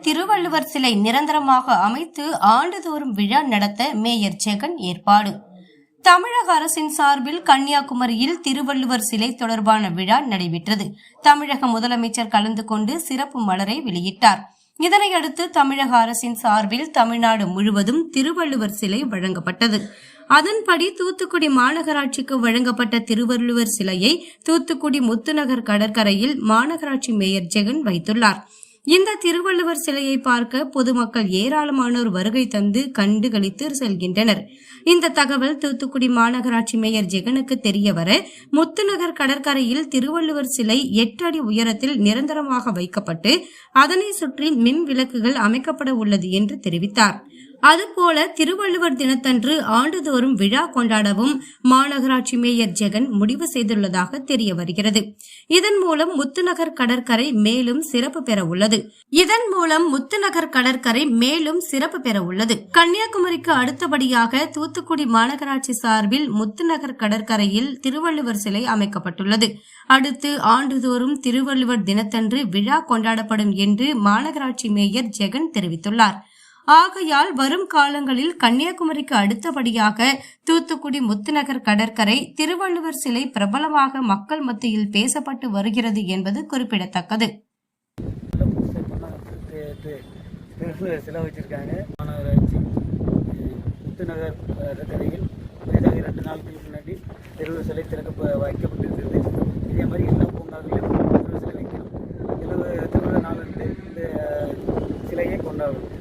திருவள்ளுவர் சிலை நிரந்தரமாக அமைத்து ஆண்டுதோறும் விழா நடத்த மேயர் ஜெகன் ஏற்பாடு. தமிழக அரசின் சார்பில் கன்னியாகுமரியில் திருவள்ளுவர் சிலை தொடர்பான விழா நடைபெற்றது. தமிழக முதலமைச்சர் கலந்து கொண்டு சிறப்பு மலரை வெளியிட்டார். இதனையடுத்து தமிழக அரசின் சார்பில் தமிழ்நாடு முழுவதும் திருவள்ளுவர் சிலை வழங்கப்பட்டது. அதன்படி தூத்துக்குடி மாநகராட்சிக்கு வழங்கப்பட்ட திருவள்ளுவர் சிலையை தூத்துக்குடி முத்துநகர் கடற்கரையில் மாநகராட்சி மேயர் ஜெகன் வைத்துள்ளார். இந்த திருவள்ளுவர் சிலையை பார்க்க பொதுமக்கள் ஏராளமானோர் வருகை தந்து கண்டு கழித்து செல்கின்றனர். இந்த தகவல் தூத்துக்குடி மாநகராட்சி மேயர் ஜெகனுக்கு தெரிய வர முத்துநகர் கடற்கரையில் திருவள்ளுவர் சிலை எட்டு அடி உயரத்தில் நிரந்தரமாக வைக்கப்பட்டு அதனை சுற்றி மின் விளக்குகள் அமைக்கப்பட உள்ளது என்று தெரிவித்தார். அதுபோல திருவள்ளுவர் தினத்தன்று ஆண்டுதோறும் விழா கொண்டாடவும் மாநகராட்சி மேயர் ஜெகன் முடிவு செய்துள்ளதாக தெரிய வருகிறது. இதன் மூலம் முத்துநகர் கடற்கரை மேலும் சிறப்பு பெற உள்ளது. இதன் மூலம் முத்துநகர் கடற்கரை மேலும் சிறப்பு பெற உள்ளது. கன்னியாகுமரிக்கு அடுத்தபடியாக தூத்துக்குடி மாநகராட்சி சார்பில் முத்துநகர் கடற்கரையில் திருவள்ளுவர் சிலை அமைக்கப்பட்டுள்ளது. அடுத்து ஆண்டுதோறும் திருவள்ளுவர் தினத்தன்று விழா கொண்டாடப்படும் என்று மாநகராட்சி மேயர் ஜெகன் தெரிவித்துள்ளார். ஆகையால் வரும் காலங்களில் கன்னியாகுமரிக்கு அடுத்தபடியாக தூத்துக்குடி முத்துநகர் கடற்கரை திருவள்ளுவர் சிலை பிரபலமாக மக்கள் மத்தியில் பேசப்பட்டு வருகிறது என்பது குறிப்பிடத்தக்கது. சிலை வச்சிருக்காங்க மாநகராட்சி முத்துநகர் கடற்கரையில் புதிதாக ரெண்டு நாட்களுக்கு முன்னாடி திருவள்ளுவர் சிலை திறக்க வைக்கப்பட்டிருக்கிறது இதே மாதிரி எல்லா பூங்காவிலும் திருவள்ளுவர் சிலை வைக்கணும் திருவள்ளுவர் நாளில் நாள் இந்த சிலையை கொண்டாடணும்